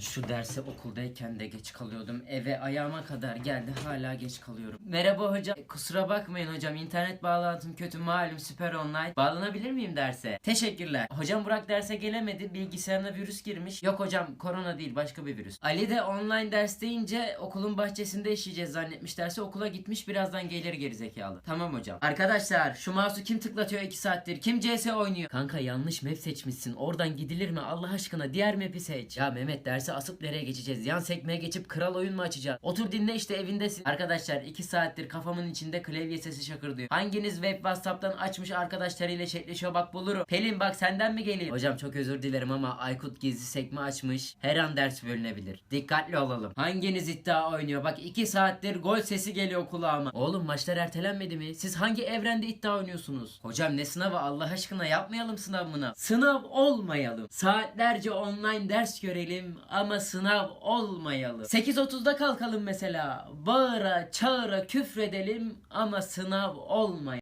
Şu derse okuldayken de geç kalıyordum. Eve ayağıma kadar geldi hala geç kalıyorum. Merhaba hocam. E, Kusura bakmayın hocam. internet bağlantım kötü malum süper online. Bağlanabilir miyim derse? Teşekkürler. Hocam Burak derse gelemedi. Bilgisayarına virüs girmiş. Yok hocam korona değil başka bir virüs. Ali de online ders deyince okulun bahçesinde işleyeceğiz zannetmiş derse okula gitmiş birazdan gelir gerizekalı. Tamam hocam. Arkadaşlar şu mouse'u kim tıklatıyor 2 saattir? Kim CS oynuyor? Kanka yanlış map seçmişsin. Oradan gidilir mi? Allah aşkına diğer map'i seç. Ya Mehmet dersi asıp nereye geçeceğiz? Yan sekmeye geçip kral oyun mu açacağız? Otur dinle işte evindesin. Arkadaşlar 2 saattir kafamın içinde klavye sesi şakırdıyor. Hanginiz web WhatsApp'tan açmış arkadaşlarıyla chatleşiyor bak bulurum. Pelin bak senden mi geleyim? Hocam çok özür dilerim ama Aykut gizli sekme açmış. Her an ders bölünebilir. Dikkatli olalım. Hanginiz iddia oynuyor? Bak 2 saattir gol sesi geliyor kulağıma. Oğlum maçlar ertelenmedi mi? Siz hangi evrende iddia oynuyorsunuz? Hocam ne sınavı Allah aşkına yapmayalım sınavını. Sınav olmayalım. Saatlerce online ders görelim ama sınav olmayalım. 8.30'da kalkalım mesela. Bağıra çağıra küfredelim ama sınav olmayalım.